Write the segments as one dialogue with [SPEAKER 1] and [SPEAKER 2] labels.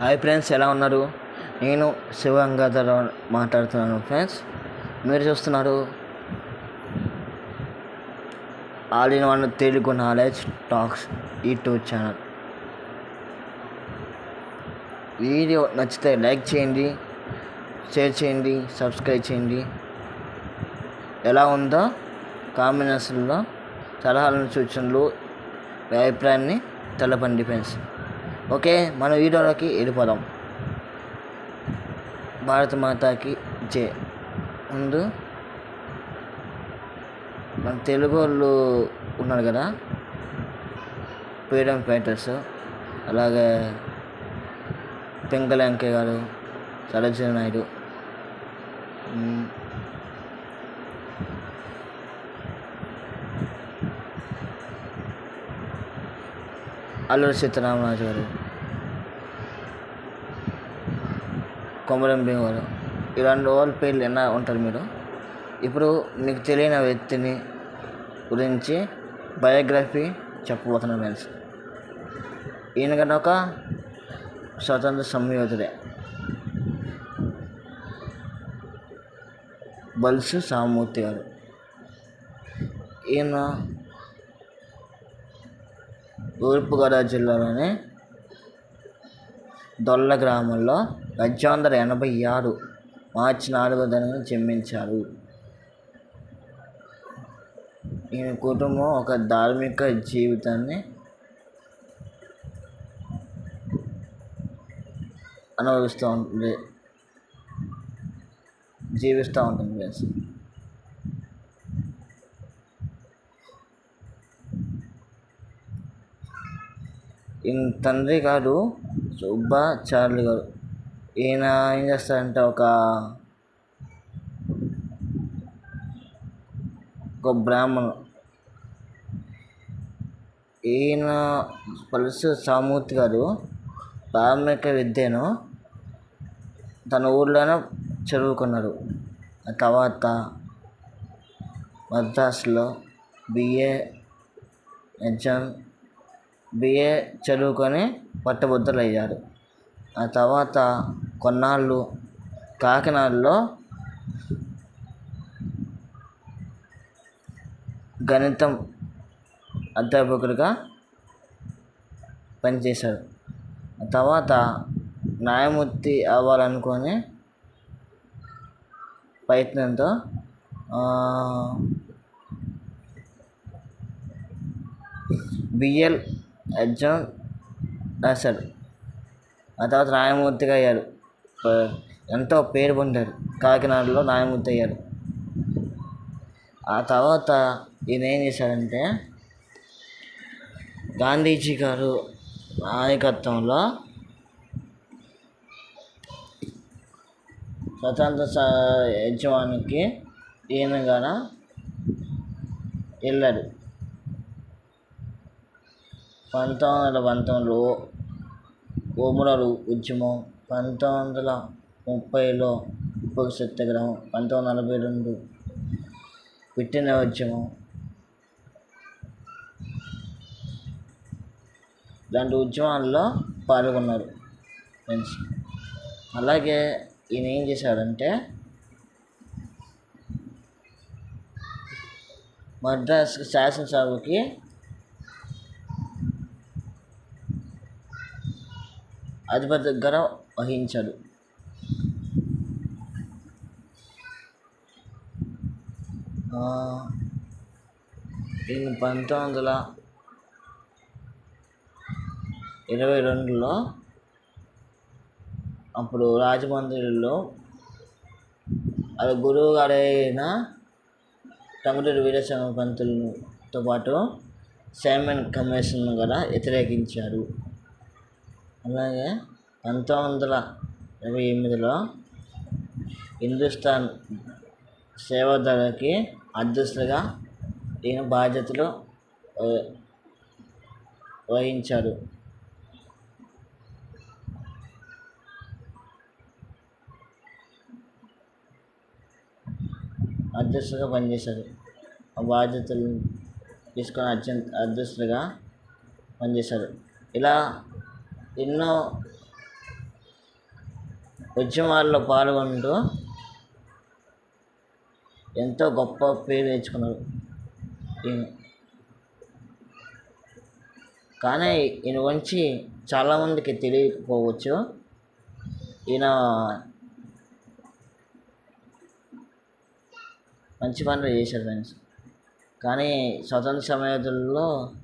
[SPEAKER 1] Hi friends ఎలా ఉన్నారు? నేను శివంగాధర్ మాట్లాడుతున్నాను ఫ్రెండ్స్ మీరు చూస్తున్నారు all in one Telugu knowledge talks YouTube channel video నచ్చితే లైక్ చేయండి షేర్ చేయండి సబ్స్క్రైబ్ చేయండి. ఎలా ఉందో కాంబినేషన్లో సలహాలను సూచనలు అభిప్రాయాన్ని తెలపండి ఫ్రెండ్స్ ఓకే మన వీడియోలోకి వెళ్ళిపోదాం. భారత మాతాకి జే. ముందు మన తెలుగు వాళ్ళు ఉన్నారు కదా? ఫ్రీడమ్ ఫైటర్స్ అలాగే పెంకల వెంకయ్య గారు సరోజిని నాయుడు. అల్లూరి సీతారామరాజు గారు కొమరం భీమ్ గారు ఇలాంటి వాళ్ళ పేర్లు ఎన్న ఉంటారు మీరు? ఇప్పుడు మీకు తెలియని వ్యక్తిని గురించి బయోగ్రఫీ చెప్పబోతున్నాను ఫ్రెండ్స్. ఈయన కన్నా ఒక స్వతంత్ర సంయోధుడే. బల్సు సామూర్తి గారు. ఈయన తూర్పుగోదావరి జిల్లాలోని దొల్ల గ్రామంలో పద్దెనిమిది వందల ఎనభై ఆరు మార్చి నాలుగో తేదీన జన్మించారు. ఈయన కుటుంబం ఒక ధార్మిక జీవితాన్ని అనుభవిస్తూ ఉంటుంది జీవిస్తూ ఉంటుంది. తండ్రి గారు సుబ్బాచార్యులు గారు. ఈయన ఏం చేస్తారంటే ఒక ఒక బ్రాహ్మణు ఈయన పలుసు సామూర్తి గారు ప్రాథమిక విద్యను తన ఊర్లోనే చదువుకున్నారు. ఆ తర్వాత మద్రాసులో బిఏ ఎగ్జామ్ బిఏ చదువుకొని పట్టభద్రులు అయ్యారు. ఆ తర్వాత కొన్నాళ్ళు కాకినాడలో గణితం అధ్యాపకుడిగా పనిచేశారు. తర్వాత న్యాయమూర్తి అవ్వాలనుకొని ప్రయత్నంతో బిఎల్ ఎగ్జామ్ రాశారు ఆ తర్వాత న్యాయమూర్తిగా అయ్యారు. ఎంతో పేరు పొందారు. కాకినాడలో న్యాయమూర్తి అయ్యారు. ఆ తర్వాత ఈయన ఏం చేశారంటే గాంధీజీ గారు నాయకత్వంలో స్వతంత్ర యజమానికి ఈయన గాన వెళ్ళాడు పంతొమ్మిది వందల పంతొమ్మిదిలో కోమురలు ఉద్యమం పంతొమ్మిది వందల ముప్పైలో ఉప్పు సత్యాగ్రహం పంతొమ్మిది వందల నలభై రెండు పుట్టిన ఉద్యమం. ఇలాంటి ఉద్యమాల్లో పాల్గొన్నారు ఫ్రెండ్స్ అలాగే ఈయన ఏం చేశాడంటే మద్రాసు శాసనసభకి అధిపతి దగ్గర వహించాడు. ఈయన పంతొమ్మిది వందల ఇరవై రెండులో అప్పుడు రాజమండ్రిలో అది గురువు గారైన తమిళ వీరసింహ పంతులతో పాటు సైమన్ కమిషన్ కూడా వ్యతిరేకించారు. అలాగే పంతొమ్మిది వందల ఇరవై ఎనిమిదిలో హిందుస్థాన్ సేవాదళకి అధ్యక్షులుగా ఈయన బాధ్యతలు వహించాడు వహించారు. అధ్యక్షులుగా పనిచేశారు. ఆ బాధ్యతలు తీసుకొని అత్యంత అధ్యక్షులుగా పనిచేశారు. ఇలా ఎన్నో ఉద్యమాల్లో పాల్గొంటూ ఎంతో గొప్ప పేరు తెచ్చుకున్నారు ఈయన. కానీ ఈయన గురించి చాలామందికి తెలియకపోవచ్చు. ఈయన మంచి పనులు చేశారు ఫ్రెండ్స్. కానీ స్వతంత్ర సమయంలో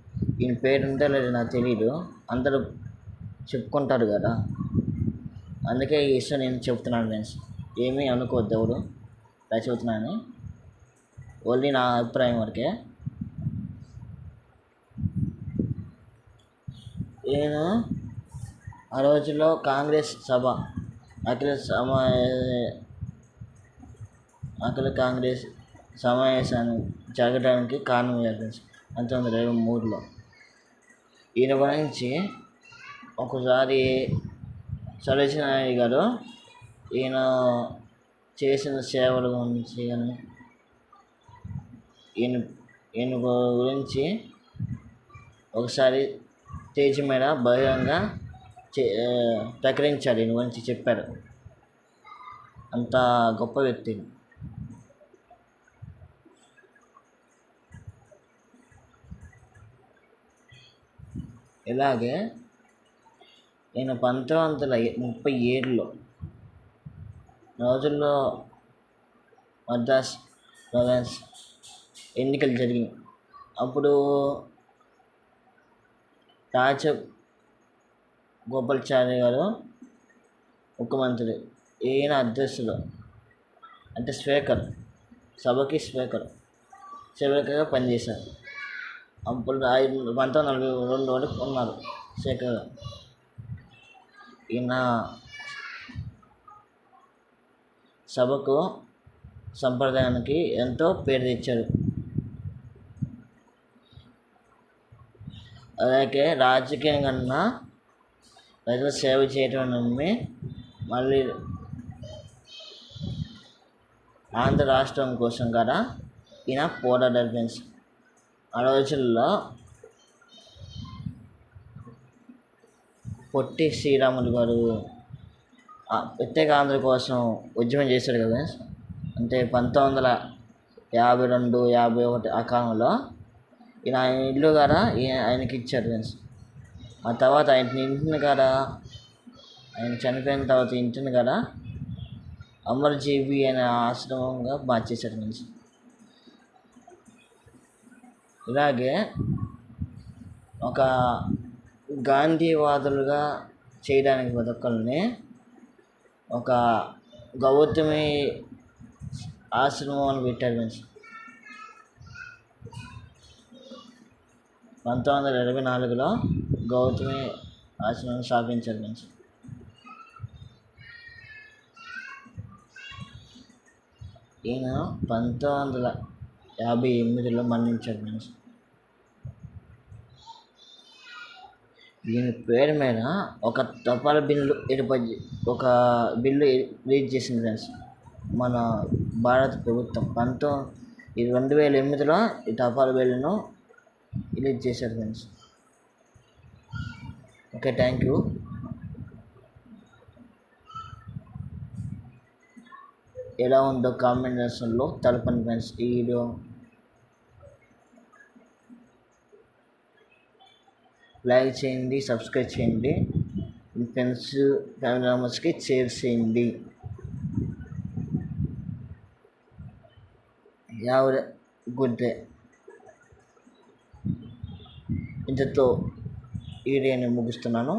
[SPEAKER 1] ఈయన పేరు ఉంటే లేదు నాకు తెలియదు అందరూ చెప్పుకుంటారు కదా. అందుకే ఈ విషయం నేను చెప్తున్నాను ఫ్రెండ్స్ ఏమీ అనుకోవద్దు ఎవరు ఇలా ఓన్లీ నా అభిప్రాయం వరకే. నేను ఆ రోజుల్లో కాంగ్రెస్ సభ అఖిల సమా అఖిల కాంగ్రెస్ సమావేశాన్ని జరగడానికి కారణం ఫ్రెండ్స్ పంతొమ్మిది వందల ఇరవై మూడులో. ఈయన గురించి ఒకసారి సరోజినాయి గారు ఈయన చేసిన సేవల గురించి కానీ ఈయన ఈయన గురించి ఒకసారి స్టేజ్ మీద బహిరంగ చే ప్రకటించారు. ఈయన గురించి చెప్పారు. అంత గొప్ప వ్యక్తి ఇలాగే నేను పంతొమ్మిది వందల ముప్పై ఏడులో రోజుల్లో మద్రాస్ ప్రొవిన్స్ ఎన్నికలు జరిగినాయి. అప్పుడు రాజ గోపాలాచారి గారు ముఖ్యమంత్రి ఈయన అధ్యక్షుడు అంటే స్పీకర్ సభకి స్పీకర్ స్పీకర్గా పనిచేశారు. అప్పుడు పంతొమ్మిది నలభై రెండు వరకు ఉన్నారు స్పీకర్గా. ఈయన సభకు సంప్రదాయానికి ఎంతో పేరు తెచ్చారు. అలాగే రాజకీయం కన్నా ప్రజల సేవ చేయటం నమ్మి మళ్ళీ ఆంధ్ర రాష్ట్రం కోసం కూడా ఈయన పోరాడారు ఫ్రెండ్స్. ఆ రోజుల్లో పొట్టి శ్రీరాములు గారు ప్రత్యేక ఆంధ్ర కోసం ఉద్యమం చేశాడు కదా అంటే పంతొమ్మిది వందల యాభై రెండు యాభై ఒకటి ఆ కాలంలో ఈయన ఆయన ఇల్లు కాడ ఆయనకి ఇచ్చారు ఫ్రెండ్స్ ఆ తర్వాత ఆయన ఇంటిని కాడ ఆయన చనిపోయిన తర్వాత ఇంటిని కాడ అమరజీవి అనే ఆశ్రమంగా మార్చేశారు ఫ్రెండ్స్ ఇలాగే ఒక గాంధీవాదులుగా చేయడానికి ప్రతి ఒక గౌతమి ఆశ్రమం అని పెట్టారు మంచి పంతొమ్మిది వందల ఇరవై నాలుగులో గౌతమి ఆశ్రమం స్థాపించారు మంచి ఈయన పంతొమ్మిది వందల యాభై ఎనిమిదిలో మరణించారు మనిషి. దీని పేరు మీద ఒక తపాలా బిల్లు ఏర్పాటు ఒక బిల్లు రిలీజ్ చేసింది ఫ్రెండ్స్. మన భారత ప్రభుత్వం పంతొమ్మిది రెండు వేల ఎనిమిదిలో ఈ తపాలా బిల్లును రిలీజ్ చేశారు ఫ్రెండ్స్. Okay thank you. ఎలా ఉందో కామెంట్ సెక్షన్లో తెలపండి ఫ్రెండ్స్ ఈ వీడియో. లైక్ చేయండి సబ్స్క్రైబ్ చేయండి. మీ ఫ్రెండ్స్ ఫ్యామిలీ మెంబర్స్కి షేర్ చేయండి. యావర్ గుడ్ డే ఇంతతో ఈ వీడియోని ముగిస్తున్నాను.